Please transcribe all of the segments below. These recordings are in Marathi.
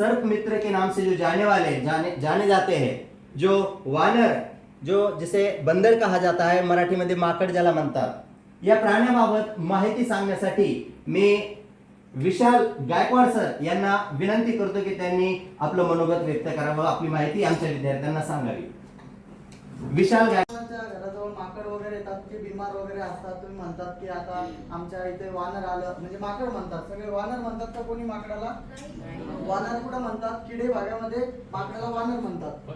सर्प मित्र के नाम से जो जाने वाले जाने जाने जाते हैं जो वानर जो जिसे बंदर कहा जाता है मराठीमध्ये माकड ज्याला म्हणतात या प्राण्याबाबत माहिती सांगण्यासाठी मी विशाल गायकवाड सर यांना विनंती करतो की त्यांनी आपलं मनोगत व्यक्त करावं आपली माहिती आमच्या विद्यार्थ्यांना सांगावी. विशाल घराजवळ माकड वगैरे येतात जे बिमार वगैरे असतात तुम्ही म्हणतात की आता आमच्या इथे वानर आलं म्हणजे माकड म्हणतात सगळे वानर म्हणतात का कोणी माकडाला? वानर कुठं म्हणतात? किडे भागामध्ये माकडाला वानर म्हणतात.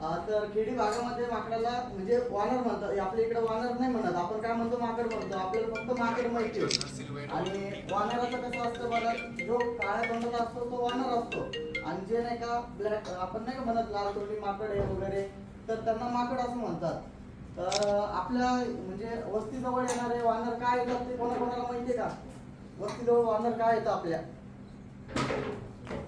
हा तर खेडी भागामध्ये माकडाला म्हणजे वानर म्हणतात आपल्या इकडे वानर नाही म्हणत आपण काय म्हणतो माकड म्हणतो आपल्याला फक्त माकड माहिती आहे. आणि वानराचं कसं असतं बघा जो काळ्या तोंडाचा असतो तो वानर असतो. आणि जे नाही का ब्लॅक आपण नाही का म्हणत लाल तोंडी माकड आहे वगैरे तर त्यांना माकड असं म्हणतात. तर आपल्या म्हणजे वस्तीजवळ येणारे वानर काय येतात ते कोणाकोणाला माहिती आहे का? वस्तीजवळ वानर काय येतं आपल्या?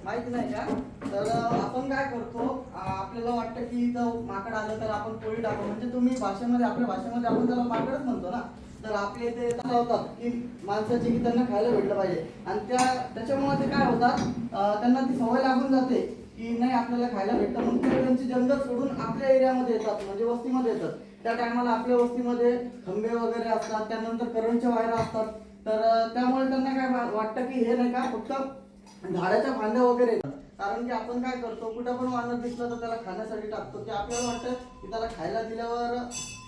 माहिती नाही का? तर आपण काय करतो आपल्याला वाटतं की इथं माकड आलं तर आपण पोळी टाकू. म्हणजे तुम्ही भाषेमध्ये आपल्या भाषेमध्ये आपण त्याला माकडच म्हणतो ना. तर आपले ते होतात की माणसाचे की त्यांना खायला भेटलं पाहिजे. आणि त्या त्याच्यामुळे ते काय होतात त्यांना ती सवय लागून जाते की नाही आपल्याला खायला भेटतं. म्हणून ते त्यांची जंगल सोडून आपल्या एरियामध्ये येतात म्हणजे वस्तीमध्ये येतात. त्या टायमाला आपल्या वस्तीमध्ये खंबे वगैरे असतात त्यानंतर करंटच्या वायरा असतात. तर त्यामुळे त्यांना काय वाटतं की हे नाही का फक्त झाडाच्या फांद्या वगैरे येतात. कारण की आपण काय करतो कुठं पण वानर दिसलं तर त्याला खाण्यासाठी टाकतो. की आपल्याला वाटतं की त्याला खायला दिल्यावर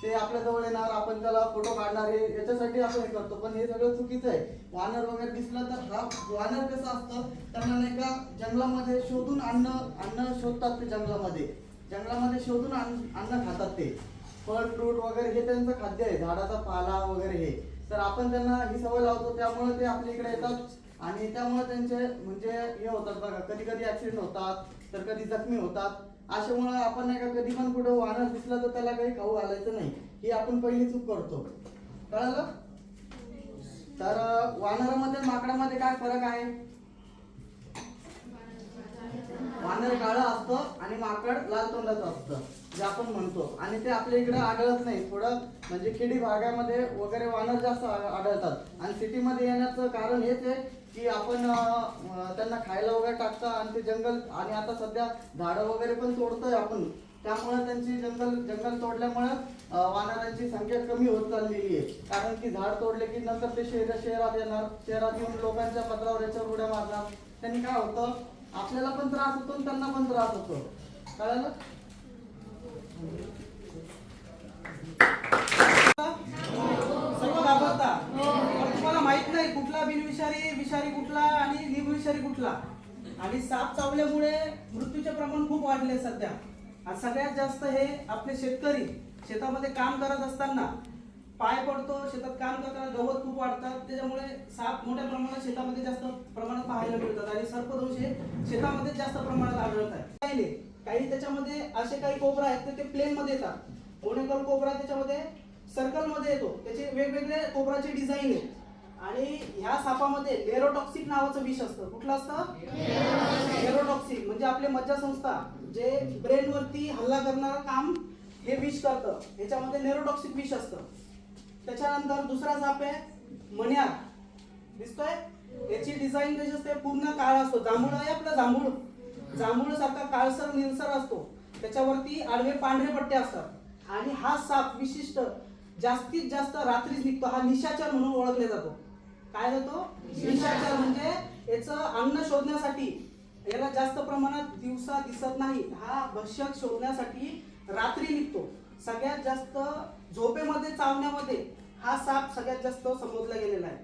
ते आपल्या जवळ येणार आपण त्याला फोटो काढणार हे याच्यासाठी आपण हे करतो. पण हे सगळं चुकीचं आहे. वानर वगैरे दिसलं तर हा वानर कसं असतं? त्यांना नाही का जंगलामध्ये शोधून अन्न अन्न शोधतात ते जंगलामध्ये. जंगलामध्ये शोधून अन्न अन्न खातात ते. फळ फ्रूट वगैरे हे त्यांचं खाद्य आहे. झाडाचा पाला वगैरे हे. तर आपण त्यांना ही सवय लावतो. त्यामुळे ते आपल्या इकडे येतात. आणि त्यामुळे त्यांचे म्हणजे हे होतात बघा कधी कधी ऍक्सिडेंट होतात. तर कधी जखमी होतात. अशामुळे आपण नाही का कधी पण कुठं वानर दिसलं तर त्याला काही खाऊ घालायचं नाही. ही आपण पहिली चूक करतो. कळालं? तर वानरामध्ये माकडामध्ये काय फरक आहे? वानर काळं असतं आणि माकड लाल तोंडाचं असतं जे आपण म्हणतो. आणि ते आपल्या इकडे आढळत नाही. थोडं म्हणजे खेडी भागामध्ये वगैरे वानर जास्त आढळतात. आणि सिटीमध्ये येण्याचं कारण हेच आहे की आपण त्यांना खायला वगैरे टाकतं आणि ते जंगल आणि आता सध्या झाडं वगैरे पण तोडतोय आपण. त्यामुळे त्यांची जंगल जंगल तोडल्यामुळे वानरांची संख्या कमी होत चाललेली आहे. कारण की झाड तोडले की नंतर ते शहर शहरात येणार. शहरात येऊन लोकांच्या पत्रावर याच्यावर उड्या मारणार. त्यांनी काय होतं? आपल्याला पण त्रास होतो आणि त्यांना पण त्रास होतो. कळलं? सर्व घाबरता? नाही कुठला बिनविषारी विषारी कुठला आणि निर्विषारी कुठला? आणि साप चावल्यामुळे मृत्यूचे प्रमाण खूप वाढले सध्या. आणि सगळ्यात जास्त हे आपले शेतकरी शेतामध्ये काम करत असताना पाय पडतो शेतात काम करताना गवत खूप वाढतात त्याच्यामुळे साप मोठ्या प्रमाणात शेतामध्ये जास्त प्रमाणात पाहायला मिळतात. आणि सर्पदोष हे शेतामध्ये जास्त प्रमाणात आढळत आहे काही नाही. काही त्याच्यामध्ये असे काही कोबरा आहेत तर ते प्लेन मध्ये येतात. कोणेकर कोबरा त्याच्यामध्ये सर्कलमध्ये येतो. त्याचे वेगवेगळे कोबराचे डिझाईन आहेत. आणि ह्या सापामध्ये नेरोटॉक्सिक नावाचं विष असतं. कुठलं असतं? नेरोटॉक्सिक म्हणजे आपले मज्जासंस्था जे ब्रेनवरती हल्ला करणारं काम हे विष करतं. ह्याच्यामध्ये नेरोटॉक्सिक विष असतं. त्याच्यानंतर दुसरा साप आहे मण्यार. दिसतोय? याची डिझाईन कशी असते पूर्ण काळ असतो. जांभूळ आहे आपला जांभूळ. जांभूळ सारखा काळसर निळसर असतो. त्याच्यावरती आडवे पांढरे पट्टे असतात. आणि हा साप विशिष्ट जास्तीत जास्त रात्रीच निघतो. हा निशाचर म्हणून ओळखला जातो. काय होतो? निशाचर म्हणजे याचं अन्न शोधण्यासाठी याला जास्त प्रमाणात दिवसा दिसत नाही. हा भक्षक शोधण्यासाठी रात्री निघतो. सगळ्यात जास्त झोपेमध्ये चावण्यामध्ये हा साप सगळ्यात जास्त संबोधला गेलेला आहे.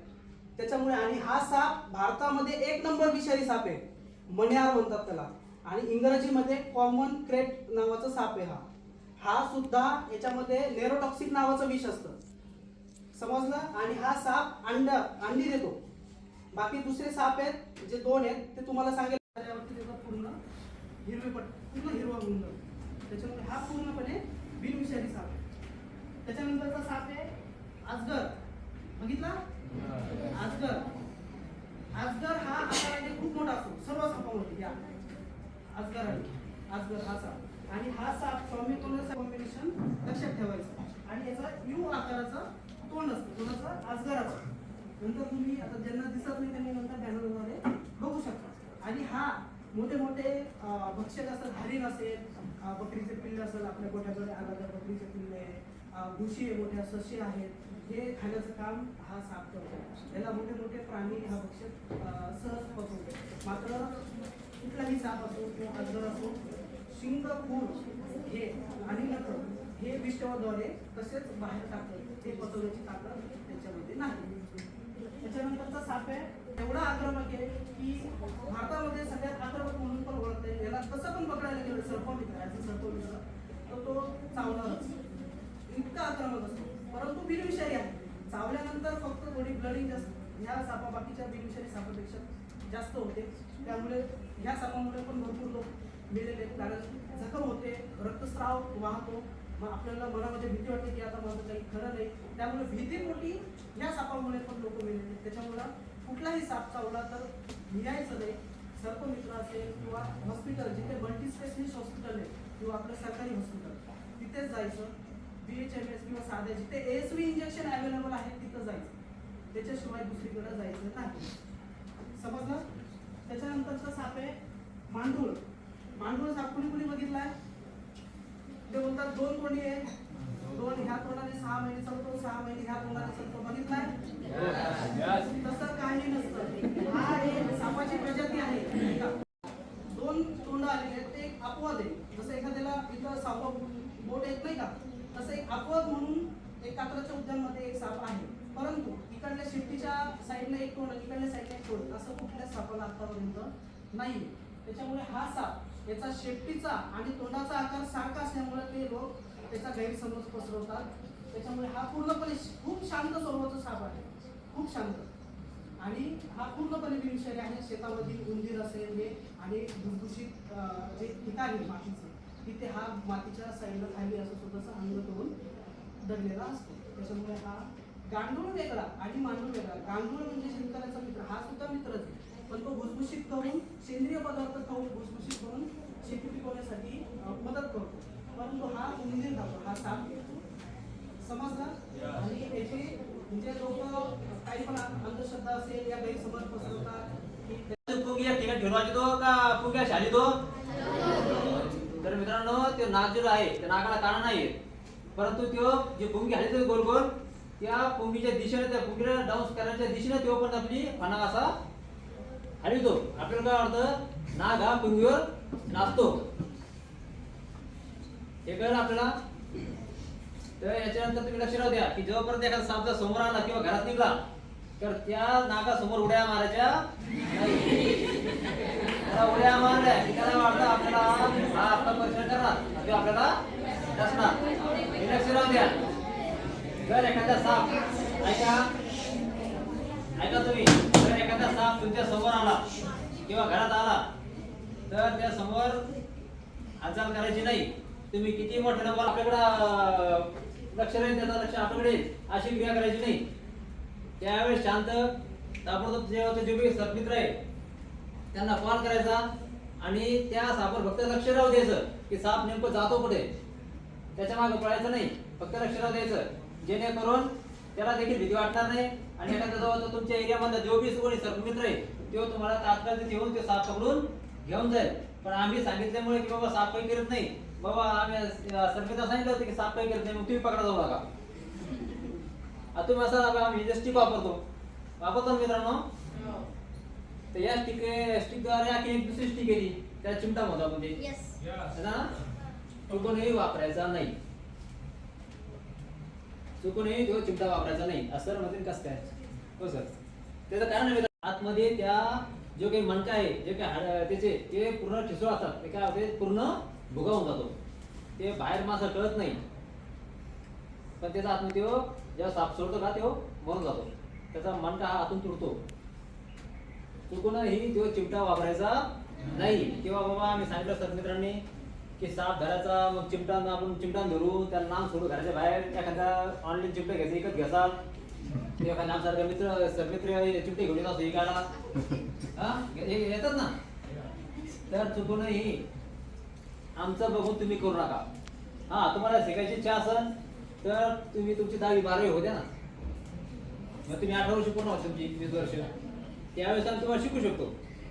त्याच्यामुळे आणि हा साप भारतामध्ये एक नंबर विषारी साप आहे. मण्यार म्हणतात त्याला. आणि इंग्रजीमध्ये कॉमन क्रेट नावाचा साप आहे हा. हा सुद्धा याच्यामध्ये नेरोटॉक्सिक नावाचं विष असतं. समजलं? आणि हा साप अंड अंडी देतो. बाकी दुसरे साप आहेत जे दोन आहेत ते तुम्हाला सांगेल. त्याच्यावरती त्याचा पूर्ण हिरवे पट पूर्ण हिरवा जातो त्याच्यामुळे हा पूर्णपणे बिनविषारी साप आहे. त्याच्यानंतरचा साप आहे आजगर. बघितला? आजगर. आजगर हा आकाराने खूप मोठा असतो. सर्व सापामध्ये या. आजगर आहे. आजगर हा साप. आणि हा साप तोंडाचा कॉम्बिनेशन लक्षात ठेवायचं. आणि याचा यू आकाराचं तोंड असतं? कोणाचं? असतो नंतर तुम्ही आता ज्यांना दिसत नाही त्यांनी नंतर बॅनरद्वारे बघू शकता. मोठे मोठे भक्षक असतात हरिण असेल बकरीचे पिल्ले असेल आपल्या गोठ्याकडे आगाच्या तर बकरीचे पिल्ले अं, घुशी आहे मोठ्या सशी आहेत हे खाण्याचं काम हा साप करतो. याला मोठे मोठे प्राणी हा भक्षक सहज पचवतो मात्र कुठलाही साप असो किंवा अजगर असो शिंग खूर हे आणि नखर हे विषवाद्वारे तसेच बाहेर टाकलं. ते पचवण्याची ताकद त्याच्यामध्ये नाही. त्याच्यानंतरचा साप आहे. एवढा आक्रमक आहे की भारतामध्ये सगळ्यात आक्रमक म्हणून पण ओळखते याला कसं पण पकडायला गेलं सर्पमित्र ॲज सर्पमित्र तर तो चावणारच. इतका आक्रमक असतो. परंतु बिनविषारी आहे. चावल्यानंतर फक्त थोडी ब्लडिंग जास्त. ह्या सापा बाकीच्या बिनविषारी सापापेक्षा जास्त होते. त्यामुळे ह्या सापामुळे पण भरपूर लोक मेलेले कारण जखम होते रक्तस्राव वाहतो. मग आपल्याला मनामध्ये भीती वाटते की आता माझं काही खरं नाही. त्यामुळे भीती मोठी या सापामुळे पण लोक मेलेले आहेत त्याच्यामुळं कुठलाही साप चावला तर भियायचं नाही. सर्पमित्र असेल किंवा हॉस्पिटल जिथे मल्टी स्पेशलिस्ट हॉस्पिटल आहे किंवा आपलं सरकारी हॉस्पिटल तिथेच जायचं. बी एच एम एस किंवा साध्या जिथे एस व्ही इंजेक्शन अवेलेबल आहे तिथं जायचं. त्याच्याशिवाय दुसरीकडे जायचं नाही. समजलं? त्याच्यानंतरचा साप आहे मांडूळ. मांडूळ साप कुणी कुणी बघितला आहे ते बोलतात दोन कोणी आहे दोन ह्या तोंडाने सहा महिने चालतो सहा महिने ह्या तोंडाने चालतो बघितलाय? तसं काही नसतं. हा एक सापाची प्रजाती आहे. नाही दोन तोंड आलेले आहेत. ते एक अपवाद आहे. जसं एखाद्याला इथं सापा बोट येत नाही का तसं एक अपवाद म्हणून एक कात्राच्या उद्यानमध्ये एक साप आहे. परंतु इकडल्या शेपटीच्या साईडला एक तोंड इकडल्या साईडला एक तोंड असं कुठल्याच सापाला आतापर्यंत नाही त्याच्यामुळे हा साप याचा शेपटीचा आणि तोंडाचा आकार सारखा असल्यामुळे ते लोक त्याचा गैरसमज पसरवतात. त्याच्यामुळे हा पूर्णपणे खूप शांत स्वभावाचा साप आहे. खूप शांत. आणि हा पूर्णपणे बिनविषारी आहे. शेतामधील उंदीर असेल हे आणि भुसभुशीत जे ठिकाण आहे मातीचं तिथे हा मातीच्या साईडला खाली असं स्वतःचा अंग करून दडलेला असतो. त्याच्यामुळे हा गांडूळ वेगळा आणि मांडूळ वेगळा. गांडूळ म्हणजे शेतकऱ्याचा मित्र. हा सुद्धा मित्रच आहे. पण तो भुसभुशीत करून सेंद्रिय पदार्थ खाऊन भुसभुशीत करून शेती पिकवण्यासाठी मदत करतो. परंतु हा उंदीर खातो हा साप समजला? आणि याची म्हणजे लोक काही पण अंधश्रद्धा असेल या गैरसमज पसरवतात ठिकाणी ठेवून तो का पुंग्या शाली तो? तर मित्रांनो ते नाग जो आहे त्या नागाला काना नाही परंतु त्यो जे पुंगी हाली तो गोल गोल त्या पुंगीच्या दिशेने त्या पुंगीला डाऊन्स करण्याच्या दिशेने तो पण आपली फणा असा हलवितो आपल्याला काय वाटतं? नाग हा पुंगीवर नाचतो. हे कळलं आपल्याला? तर याच्यानंतर तुम्ही लक्ष राहू द्या की जोपर्यंत एखादा साप समोर आला किंवा घरात निघला तर त्या नागासमोर उड्या मारायच्या त्याला उड्या मारल्या की त्याला वाटतं? आपल्याला हा आपला परिचय करणार किंवा आपल्याला नसणार. हे लक्ष राहू द्या. जर एखादा साप ऐका. ऐका तुम्ही जर एखादा साप तुमच्यासमोर आला किंवा घरात आला तर त्या समोर हालचाल करायची नाही. तुम्ही किती मोठ्यानं बोला आपल्याकडे लक्ष राहील त्याचा लक्ष आपल्याकडे अशी क्रिया करायची नाही. त्यावेळेस शांत ताबडतोब जे होते जे काही सरमित्र आहे त्यांना कॉल करायचा आणि त्या सापावर फक्त लक्ष राहू द्यायचं की साप नेमकं जातो कुठे? त्याच्यामागे पळायचं नाही फक्त लक्ष राहू द्यायचं. जेणेकरून त्याला देखील भीती वाटणार नाही. आणि एखादा जवळ तुमच्या एरियामधला जो बी कोणी सर्पमित्र आहे तो तुम्हाला तात्काळ तिथे येऊन ते साप पकडून घेऊन जाईल. पण आम्ही सांगितल्यामुळे की बाबा साप काही करत नाही. बाबा आम्ही सर्मित्र सांगितलं होतं की साप काही करत नाही मग तुम्ही पकडा जाऊ नका. आता तुम्ही असं आम्ही जे स्टिक वापरतो. वापरतो मित्रांनो? तर या स्टिक स्टिकद्वारे आणखी एक दुसरी स्टिक आहे ती. त्याला चिमटा म्हणतो आपण ते. है ना? चुकूनही वापरायचा नाही. चुकूनही तो चिमटा वापरायचा नाही. असं म्हणतील कसं काय? हो सर. त्याचं कारण आतमध्ये त्या जो काही मणका आहे जे काही त्याचे ते पूर्ण ठिसूळ असतात. ते काय होते? पूर्ण भुगावून जातो. ते बाहेर माणसं कळत नाही. पण त्याचा आतमध्ये तो जेव्हा साप सोडतो का तो मरून जातो. त्याचा मणका हा आतून तुटतो चुकूनही तो चिमटा वापरायचा नाही. किंवा बाबा आम्ही सांगितलं सर मित्रांनी की साप धरायचा मग चिमटा आपण चिमटा धरू त्याला नाम सोडू घराच्या बाहेर एखादा ऑनलाईन चिमटा घ्यायचा एकच घ्यासाल ते एखादा आमसारखा मित्र सरमित्र चिमटे घेऊन येत असतो हा हे- हे येतात ना? तर चुकूनही आमचं बघून तुम्ही करू नका. हा तुम्हाला शिकायची इच्छा असेल तर तुम्ही तुमची दहावी बारावी होत्या ना. मग तुम्ही अठरा वर्ष पूर्ण होत तुमची वीस वर्ष. त्यावेळेस आम्ही तुम्हाला शिकू शकतो.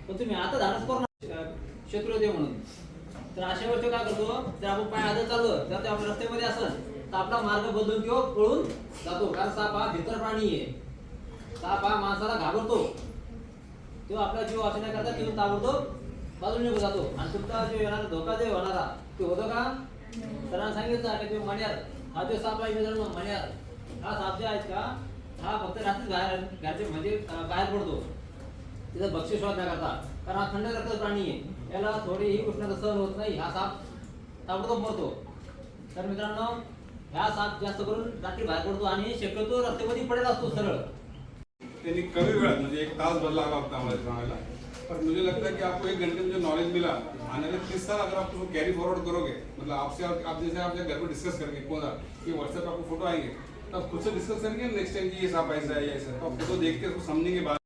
पण तुम्ही आता धाडस करू शत्रू देव म्हणून. तर अशा वेळी तो काय करतो? जर आपण पाय आदर चाललो तर ते आपल्या रस्त्यामध्ये असेल तर आपला मार्ग बदलून किंवा पळून जातो. कारण साप हा भितर प्राणी आहे. साप हा माणसाला घाबरतो. तो आपला जीव वाचण्याकरता तिथून ताबडतोब बाजून निघून जातो. आणि तुमचा जो येणारा धोका जो होणारा ते होतो का? सरांना सांगितलं की तो मण्यार. हा जो साप आहे मित्रांनो मण्यार. हा साप जे आहेत का हा फक्त रात्री बाहेर घरचे म्हणजे बाहेर पडतो. तिथं बक्षीस करता. कारण हा थंड रक्त प्राणी आहे. याला थोडीही उष्णता सहन होत नाही. हा साप ताबडतोब मरतो. तर मित्रांनो ह्या साप जास्त करून रात्री बाहेर पडतो आणि शक्यतो रस्त्यामध्ये पडेल असतो सरळ. त्यांनी कमी वेळात म्हणजे एक तास भर लागला होता आम्हाला सांगायला. पर मुझे लगता है कि आपको एक घंटे में जो नॉलेज मिला आने वाले तीस साल अगर आप उसको कैरी फॉरवर्ड करोगे मतलब आपसे आप, आप जैसे आप घर पर डिस्कस करेंगे कौन सा कि व्हाट्सएप आपको फोटो आएंगे तो आप खुद से डिस्कस करेंगे नेक्स्ट टाइम कि ये साफ ऐसा है ऐसा तो आप फोटो देख के उसको समझने के बाद